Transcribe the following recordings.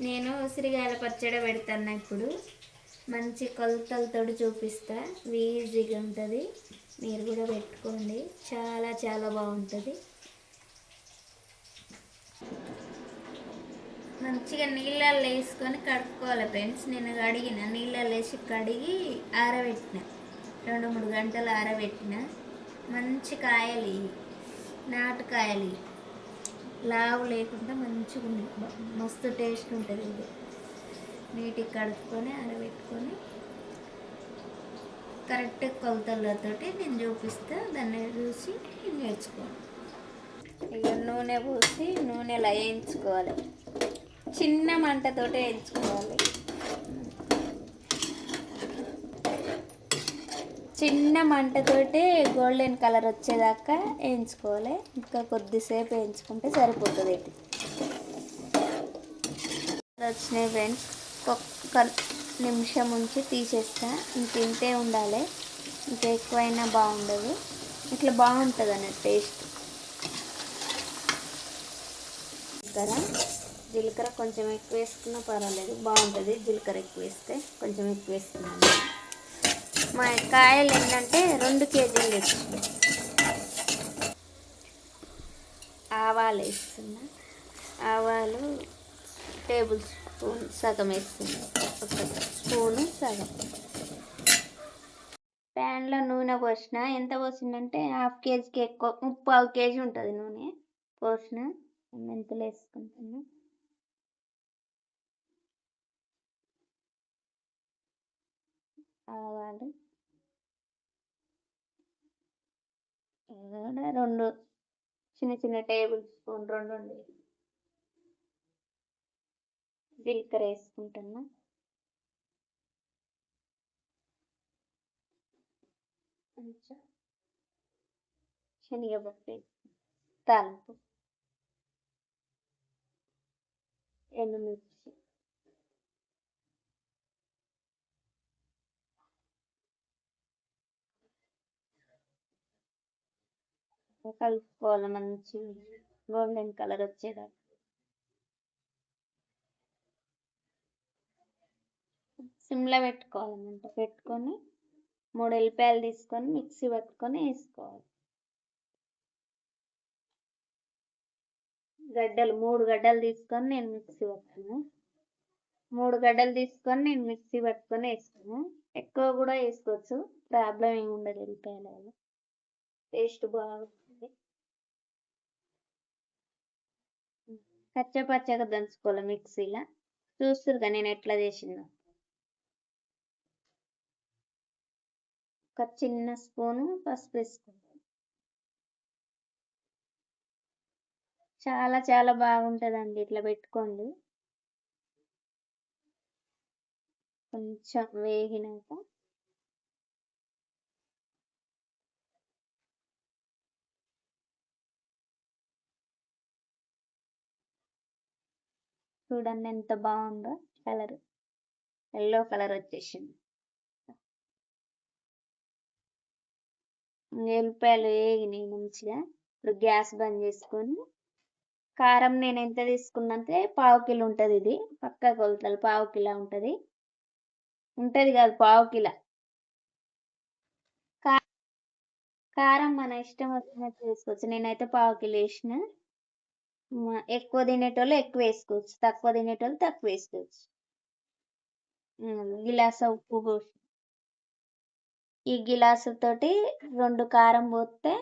నేను ఉసిరికాయల పచ్చడి పెడతాను ఇప్పుడు. మంచి కొలతలతో చూపిస్తా. ఈజీగా ఉంటుంది. మీరు కూడా పెట్టుకోండి. చాలా చాలా బాగుంటుంది. మంచిగా నీళ్ళల్లో వేసుకొని కడుక్కోవాలి ఫ్రెండ్స్. నేను కడిగిన నీళ్ళల్లో వేసి కడిగి ఆరబెట్టిన. రెండు మూడు గంటలు ఆరబెట్టిన. మంచి కాయలు నాటుకాయలు నాటు లావు లేకుండా మంచిగా ఉంది. మస్తు టేస్ట్ ఉంటుంది ఇది. నీటికి కడుక్కొని ఆరబెట్టుకొని కరెక్ట్ కొలతలతోటి నేను చూపిస్తా దాన్ని చూసి నేర్చుకోండి ఇక నూనె పోసి నూనెలో వేయించుకోవాలి. చిన్న మంటతోటే వేయించుకోవాలి. చిన్న మంటతోటి గోల్డెన్ కలర్ వచ్చేదాకా వేయించుకోవాలి. ఇంకా కొద్దిసేపు వేయించుకుంటే సరిపోతుంది ఇది. వచ్చినాయి ఫ్రెండ్స్. ఒక్క నిమిషం ఉంచి తీసేస్తా. ఇంక ఇంతే ఉండాలి. ఇంకా ఎక్కువైనా బాగుండదు. ఇట్లా బాగుంటుంది అన్నట్టు టేస్ట్. జీలకర్ర. జీలకర్ర కొంచెం ఎక్కువ వేసుకున్నా పర్వాలేదు. బాగుంటుంది. జీలకర్ర ఎక్కువ వేస్తే కొంచెం ఎక్కువ వేసుకున్నాను. మా కాయలు ఏంటంటే రెండు కేజీలు తెచ్చుకున్నాను ఆవాలు వేస్తున్నా. ఆవాలు టేబుల్ స్పూన్ సగం వేస్తున్నా. ఒక స్పూను సగం. ప్యాన్లో నూనె పోసిన. ఎంత పోసిందంటే హాఫ్ కేజీకి ఎక్కువ ముప్పావు కేజీ ఉంటుంది నూనె. పోసిన. మెంతులు వేసుకుంటాను ఆవాలు రెండు చిన్న చిన్న టేబుల్ స్పూన్ రెండు ఉండేవి జీలకర్ర వేసుకుంటున్నా. కొంచెం శనగపప్పు తాలింపు. ఎండుమిర్చి. కలుపుకోవాలి మంచి గోల్డెన్ కలర్ వచ్చేదాకా. సిమ్లో పెట్టుకోవాలన్నమాట పెట్టుకొని మూడు ఎల్లిపాయలు తీసుకొని మిక్సీ పట్టుకొని వేసుకోవాలి. గడ్డలు మూడు గడ్డలు తీసుకొని నేను మిక్సీ పట్టాను మూడు గడ్డలు తీసుకొని నేను మిక్సీ పట్టుకొని వేసుకున్నాను ఎక్కువ కూడా వేసుకోవచ్చు. ప్రాబ్లం ఏమి ఉండదు ఎల్లిపాయల టేస్ట్ బాగుంటుంది. కచ్చా పచ్చగా దంచుకోవాలి మిక్సీలో. చూస్తురుగా నేను ఎట్లా చేసిందో. ఒక చిన్న స్పూను పసుపు వేసుకుంటాను చాలా చాలా బాగుంటుందండి ఇట్లా పెట్టుకోండి. కొంచెం వేగినాక చూడండి ఎంత బాగుందో కలర్. ఎల్లో కలర్ వచ్చేసింది. ఎల్లిపాయలు వేగినాయి మంచిగా. ఇప్పుడు గ్యాస్ బంద్ చేసుకొని కారం నేను ఎంత తీసుకున్నంతే పావు కిలో ఉంటుంది ఇది. పక్క కొలతలు పావు కిలో ఉంటుంది. ఉంటుంది కాదు పావు కిలో. కారం మన ఇష్టం వచ్చినట్టు తీసుకోవచ్చు నేనైతే పావు కిలో వేసిన. ఎక్కువ తినేటోళ్ళు ఎక్కువ వేసుకోవచ్చు. తక్కువ తినేటోళ్ళు తక్కువ వేసుకోవచ్చు. గిలాస ఉప్పు పోసి. ఈ గిలాసుతోటి రెండు కారం పోస్తే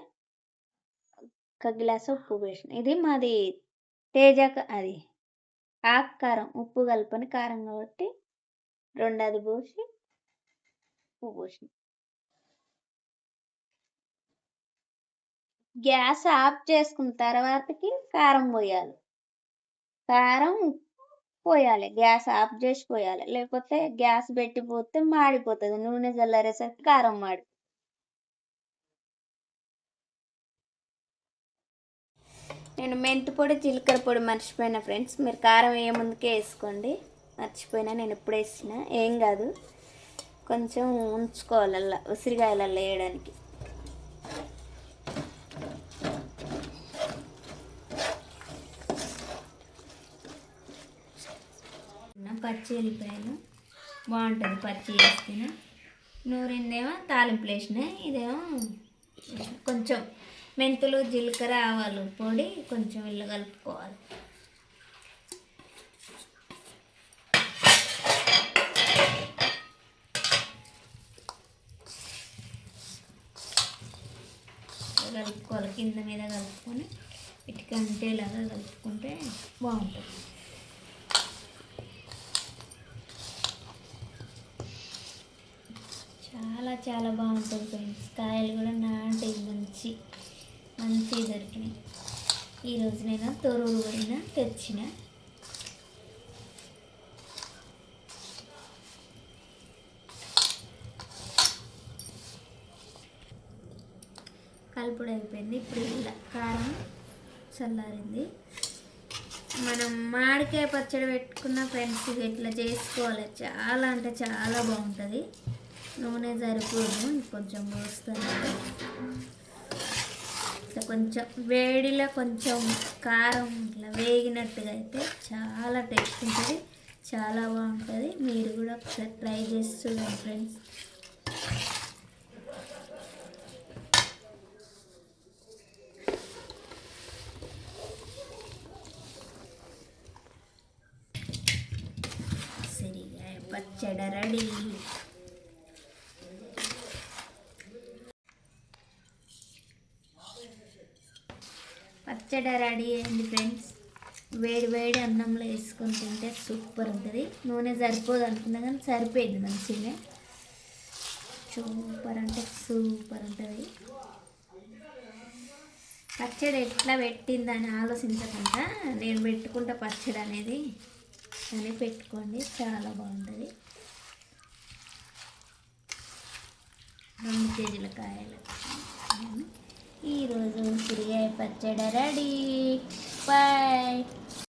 ఒక గిలాసు ఉప్పు పోసిన. ఇది మాది తేజ అది ఆకు కారం ఉప్పు కలపని కారం కాబట్టి రెండు అది పోసి ఉప్పు పోసిన. గ్యాస్ ఆఫ్ చేసుకున్న తర్వాతకి కారం పోయాలి. కారం పోయాలి గ్యాస్ ఆఫ్ చేసి పోయాలి. లేకపోతే గ్యాస్ పెట్టి పోతే మాడిపోతుంది నూనె చల్లారేసరికి కారం మాడి. నేను మెంతి పొడి జీలకర్ర పొడి మర్చిపోయిన ఫ్రెండ్స్. మీరు కారం ఏ ముందుకే వేసుకోండి. మర్చిపోయినా నేను ఎప్పుడు వేసిన. ఏం కాదు. కొంచెం ఉంచుకోవాలి అలా ఉసిరికాయలలో వేయడానికి. పచ్చి ఎల్లిపాయలు. బాగుంటుంది పచ్చి వేస్తేనే. నూరిందేమో తాలింపులు వేసిన ఇదేమో కొంచెం మెంతులు జీలకర్ర ఆవాలు పొడి కొంచెం ఇల్లు కలుపుకోవాలి. కలుపుకోవాలి. కింద మీద కలుపుకొని ఇటుక అంటేలాగా కలుపుకుంటే బాగుంటుంది. చాలా చాలా బాగుంటుంది ఫ్రెండ్స్ కాయలు కూడా నాటి మంచి మంచి దొరికినాయి. ఈరోజు నేను తొరూరు పోయిన తెచ్చిన. కలుపుడు అయిపోయింది. ఇప్పుడు ఇలా కారం చల్లారింది. మనం మామిడికాయ పచ్చడి పెట్టుకున్న ఫ్రెండ్స్ ఇట్లా చేసుకోవాలి. చాలా అంటే చాలా బాగుంటుంది. నూనె సరిపోదు కొంచెం పోస్తాను. ఇట్లా కొంచెం వేడిలో కొంచెం కారం ఇట్లా వేగినట్టుగా అయితే చాలా టేస్ట్ ఉంటుంది చాలా బాగుంటుంది. మీరు కూడా ఒకసారి ట్రై చేసి చూడండి ఫ్రెండ్స్. సరిగా పచ్చడి రెడీ. పచ్చడి రెడీ అయింది ఫ్రెండ్స్. వేడి వేడి అన్నంలో వేసుకొని తింటే సూపర్ ఉంటుంది. నూనె సరిపోదు అనుకున్నా కానీ సరిపోయింది మంచిగా సూపర్ అంటే సూపర్ ఉంటుంది. పచ్చడి ఎట్లా పెట్టిందని ఆలోచించకుండా నేను పెట్టుకుంటా పచ్చడి అనేది అని పెట్టుకోండి చాలా బాగుంటుంది. రెండు కేజీల కాయలు. ఈరోజు ఉసిరిగాయ పచ్చడి రెడీ. బాయ్.